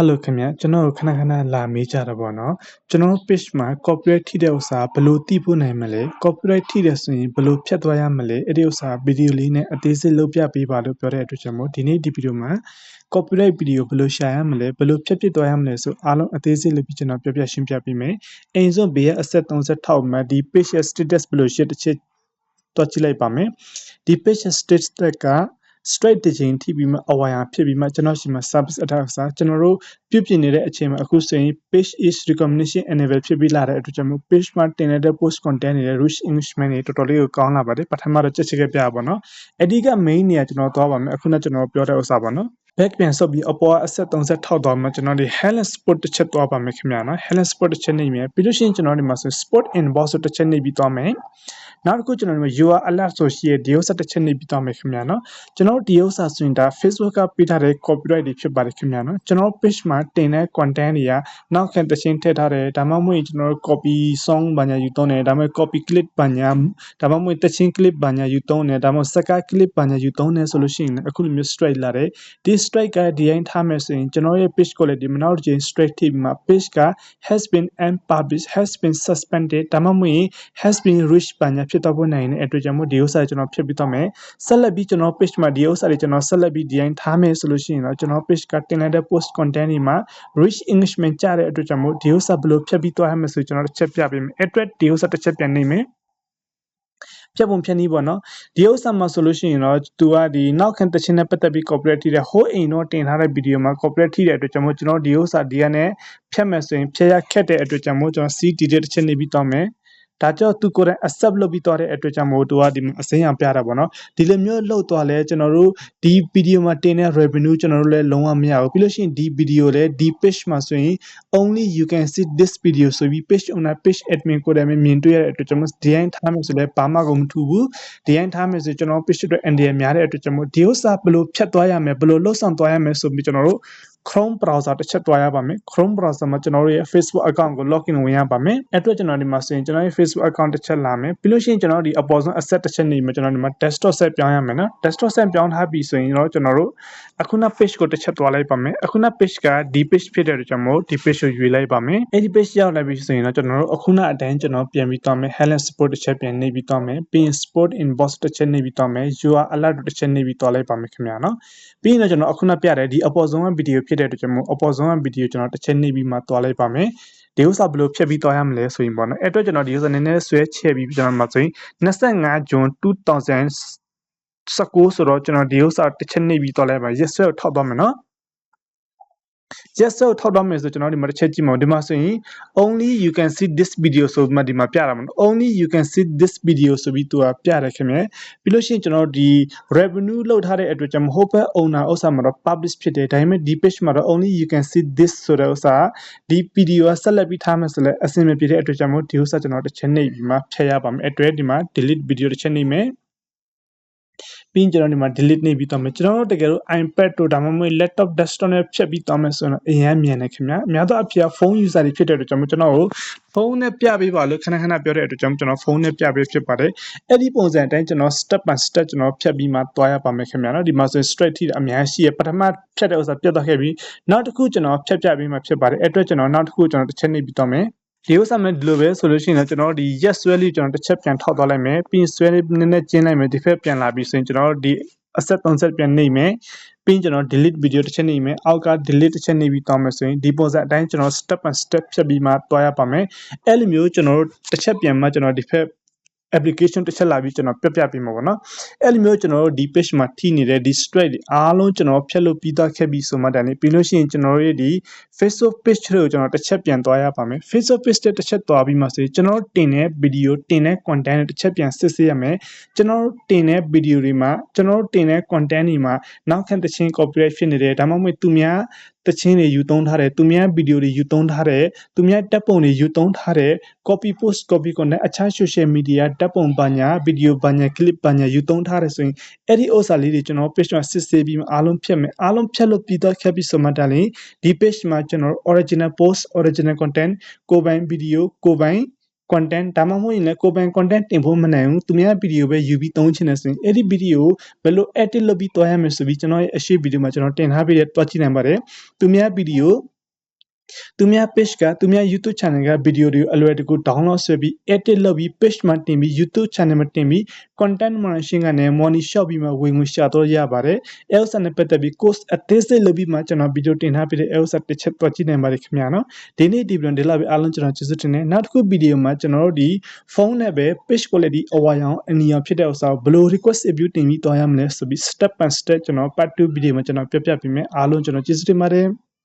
ဟယ်လိုခင်ဗျကျွန်တော်တို့ခဏခဏလာမေးကြတာပေါ့နော်ကျွန်တော်တို့ page မှာ copyright ထိတဲ့ဥစ္စာဘယ်လိုသိဖို့နိုင်မလဲ copyright ထိတယ်ဆိုရင်ဘယ်လိုဖြတ်သွားရမလဲအဲ့ဒီဥစ္စာဗီဒီယိုလေးနဲ့အသေးစိတ်လုပ်ပြပေးပါလို့ပြောတဲ့အတွက်ကြောင့်မို့ဒီနေ့ဒီဗီဒီယိုမှာ copyright ဗီဒီယိုဘယ်လိုရှာရမလဲဘယ်လိုဖြတ်ပစ်သွားရမလဲဆိုအားလုံးအသေးစိတ်လုပ်ပြီးကျွန်တော်ပြောပြရှင်းပြပေးမယ်အိမ်စွန်ဘေးရဲ့အဆက်36မှာဒီ page ရဲ့ status ဘယ်လိုရှစ်တစ်ချက်တွက်ကြည့်လိုက်ပါမယ်ဒီ page status က straight တစ်ချိန်ထိပြီးမှအဝါရဖြစ်ပြီးမှကျွန်တော်ရှိမှ service attack စာကျွန်တော်တို့ပြုပြင်နေတဲ့အချိန်မှာအခုဆိုရင် page is recommendation enable ဖြစ်ပြီးလာတဲ့အတွက်ကြောင့်မို့ page မှာတင်နေတဲ့ post content တွေ rich engagement တွေတော်တော်လေးကိုကောင်းလာပါတယ်ပထမတော့ချက်ချက်ကပြပါတော့အဓိက main နေရာကျွန်တော်သွားပါမယ်အခုနကကျွန်တော်ပြောတဲ့ဥစ္စာပါနော် back ပြန်ဆုပ်ပြီးအပေါ်အဆက်30ထောက်သွားမှာကျွန်တော်ဒီ Helen Sport တစ်ချက်သွားပါမယ်ခင်ဗျာနော် Helen Sport တစ်ချက်နေပြီပြီးလို့ရှိရင်ကျွန်တော်ဒီမှာဆို Sport Inbox ဆိုတစ်ချက်နေပြီးသွားမယ် နောက်တစ်ခုကျွန်တော်တို့ UR alert ဆိုရှိရဒီဥစ္စာတစ်ချက်နေပြီးသွားမယ်ခင်ဗျာနော်ကျွန်တော်ဒီဥစ္စာဆိုရင်ဒါ Facebook ကပေးထားတဲ့ copyright တွေဖြစ်ပါတယ်ခင်ဗျာနော်ကျွန်တော် page မှာတင်တဲ့ content တွေကနောက်ခံတခြင်းထည့်ထားတယ်ဒါမှမဟုတ်ကျွန်တော်တို့ copy song ဘာညာယူသုံးတယ်ဒါမှမဟုတ် copy clip ဘာညာဒါမှမဟုတ်တခြင်း clip ဘာညာယူသုံးတယ်ဒါမှမဟုတ်စကား clip ဘာညာယူသုံးတယ်ဆိုလို့ရှိရင်အခုလိုမျိုး strike လာတယ်ဒီ strike ကဒီတိုင်းထားမယ်ဆိုရင်ကျွန်တော်ရဲ့ page ကိုလည်းဒီမနောက်တစ်ချိန် strike ထိပြီးမှ page က has been unpublished has been suspended ဒါမှမဟုတ် has been reached ဘာညာဖြစ်တော့ဖို့နိုင်တဲ့အတွက်ကြောင့်မို့ဒီဥစ္စာကျွန်တော်ဖြစ်ပြီးတော့မယ်ဆက်လက်ပြီးကျွန်တော် page မှာဒီဥစ္စာတွေကျွန်တော်ဆက်လက်ပြီးဒီတိုင်းထားမယ်ဆိုလို့ရှိရင်တော့ကျွန်တော် page ကတင်လိုက်တဲ့ post content တွေမှာ rich engagement ကြတဲ့အတွက်ကြောင့်မို့ဒီဥစ္စာဘယ်လိုဖြတ်ပြီးသွားရမလဲဆိုကျွန်တော်တစ်ချက်ပြပေးမယ်အတွက်ဒီဥစ္စာတစ်ချက်ပြန်နေမယ်ဖြတ်ပုံဖြတ်နည်းပေါ့နော်ဒီဥစ္စာမှာဆိုလို့ရှိရင်တော့သူကဒီနောက်ခံတခြင်းနဲ့ပတ်သက်ပြီး copyright ထိတဲ့ဟိုးအိမ်တော့တင်ထားတဲ့ဗီဒီယိုမှာ copyright ထိတဲ့အတွက်ကြောင့်မို့ကျွန်တော်ဒီဥစ္စာဒီကနဲ့ဖြတ်မယ်ဆိုရင်ဖြတ်ရခက်တဲ့အတွက်ကြောင့်မို့ကျွန်တော် CD တဲ့တစ်ချက်နေပြီးတော့မယ် ဒါကြောင့်သူကိုယ်တိုင် accept လုပ်ပြီးသွားတဲ့အတွက်ကြောင့်မို့သူကဒီအစိမ်းအောင်ပြတာပေါ့နော်ဒီလိုမျိုးလှုပ်သွားလဲကျွန်တော်တို့ဒီ video မှာတင်တဲ့ revenue ကျွန်တော်တို့လည်းလုံးဝမရဘူးပြီးလို့ရှိရင်ဒီ video လည်းဒီ page မှာဆိုရင် only you can see this video ဆိုပြီး page owner page admin ကိုယ်တိုင်မြင်တွေ့ရတဲ့အတွက်ကျွန်တော်ဒီတိုင်းထားမယ်ဆိုလည်းဘာမှကုန်မထူဘူးဒီတိုင်းထားမယ်ဆိုကျွန်တော် page အတွက် NDA များတဲ့အတွက်ကျွန်တော်ဒီဥစ္စာဘယ်လိုဖြတ်သွားရမလဲဘယ်လိုလှုပ်ဆောင်သွားရမလဲဆိုပြီးကျွန်တော်တို့ Chrome browser တစ်ချက်တွားရပါမယ် Chrome browser မှာကျွန်တော်တို့ရဲ့ Facebook account ကို login ဝင်ရပါမယ်အဲ့အတွက်ကျွန်တော်ဒီမှာဆိုရင်ကျွန်တော်ရဲ့ Facebook account တစ်ချက်လာမယ်ပြီးလို့ရှိရင်ကျွန်တော်ဒီအပေါ်ဆုံး asset တစ်ချက်နေမှာကျွန်တော်ဒီမှာ desktop set ပြောင်းရမယ်နော် desktop set ပြောင်းထားပြီဆိုရင်တော့ကျွန်တော်တို့အခုန page ကိုတစ်ချက်တွားလိုက်ပါမယ်အခုန page ကဒီ page ဖြစ်တဲ့အတွက်ကြောင့်မို့ဒီ page ကိုရွေးလိုက်ပါမယ်အဲ့ဒီ page ရောက်လာပြီဆိုရင်တော့ကျွန်တော်တို့အခုနအတိုင်းကျွန်တော်ပြန်ပြီးသွားမယ် Helen Sport တစ်ချက်ပြန်နေပြီးသွားမယ်ပြီးရင် Sport Inbox တစ်ချက်နေပြီးသွားမယ် UR alert တစ်ချက်နေပြီးသွားလိုက်ပါမယ်ခင်ဗျာနော်ပြီးရင်တော့ကျွန်တော်အခုနပြတဲ့ဒီအပေါ်ဆုံးကဗီဒီယိုဖြစ်တဲ့အတွက်ကြောင့်မို့အပေါ်ဆုံးကဗီဒီယိုကျွန်တော်တစ်ချက်နေပြီးမှတွားလိုက်ပါမယ်ဒီဥစ္စာဘယ်လိုဖြတ်ပြီးသွားရမလဲဆိုရင်ပေါ့နော်အဲ့အတွက်ကျွန်တော်ဒီဥစ္စာနည်းနည်းဆွဲချဲ့ပြီးကျွန်တော်မှဆိုရင်25ဂျွန်2019ဆိုတော့ကျွန်တော်ဒီဥစ္စာတစ်ချက်နေပြီးသွားလိုက်ပါ yes ဆွဲကိုထောက်သွားမယ်နော် yes ဆိုထောက်တော့မယ်ဆိုကျွန်တော်ဒီမှာတစ်ချက်ကြည့်မအောင်ဒီမှာဆိုရင် only you can see this video ဆိုပြီးမှဒီမှာပြတာမနော် only you can see this video ဆိုပြီးသူကပြတယ်ခင်ဗျပြီးလို့ရှိရင်ကျွန်တော်ဒီ revenue လောက်ထားတဲ့အတွက်ကြောင့်မဟုတ်ပဲ owner ဥစ္စာမှာတော့ publish ဖြစ်တယ်ဒါပေမဲ့ဒီ page မှာတော့ only you can see this ဆိုတဲ့ဥစ္စာဒီ video ကဆက်လက်ပြီးထားမယ်ဆိုလဲအဆင်မပြေတဲ့အတွက်ကြောင့်မို့ဒီဥစ္စာကျွန်တော်တစ်ချက်နှိပ်ပြီးမှဖျက်ရပါမယ်အတွက်ဒီမှာ delete video တစ်ချက်နှိပ်မယ် ပြီးရင်ကျွန်တော်ဒီမှာ delete နေပြီးတော့မယ်ကျွန်တော်တို့တကယ်လို့ iPad တို့ဒါမှမဟုတ် laptop desktop နဲ့ဖြတ်ပြီးတော့မယ်ဆိုရင်အရင်မြင်နေခင်ဗျာအများသောအဖြစ်ဖုန်း user တွေဖြစ်တဲ့အတွက်ကျွန်တော်ကျွန်တော်ကိုဖုန်းနဲ့ပြပေးပါလို့ခဏခဏပြောတဲ့အတွက်ကြောင့်ကျွန်တော်ဖုန်းနဲ့ပြပေးဖြစ်ပါတယ်အဲ့ဒီပုံစံအတိုင်းကျွန်တော် step by step ကျွန်တော်ဖြတ်ပြီးမှတွားရပါမယ်ခင်ဗျာနော်ဒီမှာဆို straight ထိအများရှိရပထမဖြတ်တဲ့ဥစ္စာပြတ်သွားခဲ့ပြီးနောက်တစ်ခုကျွန်တော်ဖြတ်ပြပေးမှဖြစ်ပါတယ်အဲ့အတွက်ကျွန်တော်နောက်တစ်ခုကျွန်တော်တစ်ချက်နေပြီးတော့မယ် ဒီဥစ္စာမဲ့ဒီလိုပဲဆိုလို့ရှိရင်တော့ကျွန်တော်ဒီ yes ဆွဲလေးကျွန်တော်တစ်ချက်ပြန်ထောက်သွားလိုက်မယ်ပြီးရင်ဆွဲလေးနည်းနည်းကျင်းလိုက်မယ်ဒီဖက်ပြန်လာပြီးဆိုရင်ကျွန်တော်ဒီ asset 30ပြန်နှိပ်မယ်ပြီးရင်ကျွန်တော် delete video တစ်ချက်နှိပ်မယ်အောက်က delete တစ်ချက်နှိပ်ပြီးတောင်းမယ်ဆိုရင်ဒီပုံစံအတိုင်းကျွန်တော် step by step ဖြတ်ပြီးမှတွားရပါမယ်အဲ့လိုမျိုးကျွန်တော်တို့တစ်ချက်ပြန်မှကျွန်တော်ဒီဖက် application တစ်ချက်လာပြီးကျွန်တော်ပြပြပေးမှာပေါ့နော်အဲ့လိုမျိုးကျွန်တော်တို့ဒီ page မှာထိနေတဲ့ဒီ straight အားလုံးကျွန်တော်ဖြတ်လို့ပြီးသားခဲ့ပြီးဆိုမှတည်းပြီးလို့ရှိရင်ကျွန်တော်တို့ဒီ Facebook page တွေကိုကျွန်တော်တစ်ချက်ပြန်သွားရပါမယ် Facebook page တစ်ချက်သွားပြီးမှဆိုရင်ကျွန်တော်တင်တဲ့ video တင်တဲ့ content တစ်ချက်ပြန်စစ်ဆေးရမယ်ကျွန်တော်တင်တဲ့ video တွေမှာကျွန်တော်တင်တဲ့ content တွေမှာနောက်ခံတခြင်း copyright ဖြစ်နေတယ်ဒါမှမဟုတ်သူများ တချင်းတွေယူသုံးထားတယ်သူများဗီဒီယိုတွေယူသုံးထားတယ်သူများတက်ပုံတွေယူသုံးထားတယ် copy post copy content အခြား social media တက်ပုံပါညာဗီဒီယိုပါညာ clip ပါညာယူသုံးထားတယ်ဆိုရင်အဲ့ဒီဥစ္စာလေးတွေကျွန်တော် page မှာစစ်ဆေးပြီးမှအားလုံးဖြတ်မယ်အားလုံးဖြတ်လို့ပြီးတော့ခဲ့ပြီးဆိုမှတည်းဒီ page မှာကျွန်တော် original post original content ကိုပိုင်ဗီဒီယိုကိုပိုင် content ဒါမှမဟုတ်ရင်လည်းကိုယ်ပိုင် content တင်ဖို့မနိုင်ဘူးသူများဗီဒီယိုပဲယူပြီးသုံးချင်တယ်ဆိုရင်အဲ့ဒီဗီဒီယိုကိုဘယ်လို edit လုပ်ပြီးတွားရမလဲဆိုပြီးကျွန်တော်ရဲ့အရှိဗီဒီယိုမှာကျွန်တော်တင်ထားပြီးတဲ့တွားကြည့်နိုင်ပါတယ်သူများဗီဒီယို သူများ page ကသူများ YouTube channel ကဗီဒီယိုတွေကိုအလွယ်တကူ download ဆွဲပြီး edit လုပ်ပြီး page မှာတင်ပြီး YouTube channel မှာတင်ပြီး content moderation ကနေ money shop ပြီးမှဝင်ငွေရှာတော့ရပါတယ်။ ELSA နဲ့ပတ်သက်ပြီး course အသေးစိတ်လုပ်ပြီးမှကျွန်တော်ဗီဒီယိုတင်ထားပြီးတဲ့ ELSA တစ်ချက်တွက်ကြည့်နိုင်ပါတယ်ခင်ဗျာနော်။ဒီနေ့ဒီဗီဒီယိုဒီလောက်ပဲအားလုံးကျွန်တော်ကျေးဇူးတင်တယ်။နောက်တစ်ခုဗီဒီယိုမှာကျွန်တော်တို့ဒီဖုန်းနဲ့ပဲ page quality အဝါရောင်အနီရောင်ဖြစ်တဲ့ဥစ္စာကိုဘယ်လို request review တင်ပြီးသွားရမလဲဆိုပြီး step by step ကျွန်တော် part 2ဗီဒီယိုမှာကျွန်တော်ပြပြပေးမယ်။အားလုံးကျွန်တော်ကျေးဇူးတင်ပါတယ်။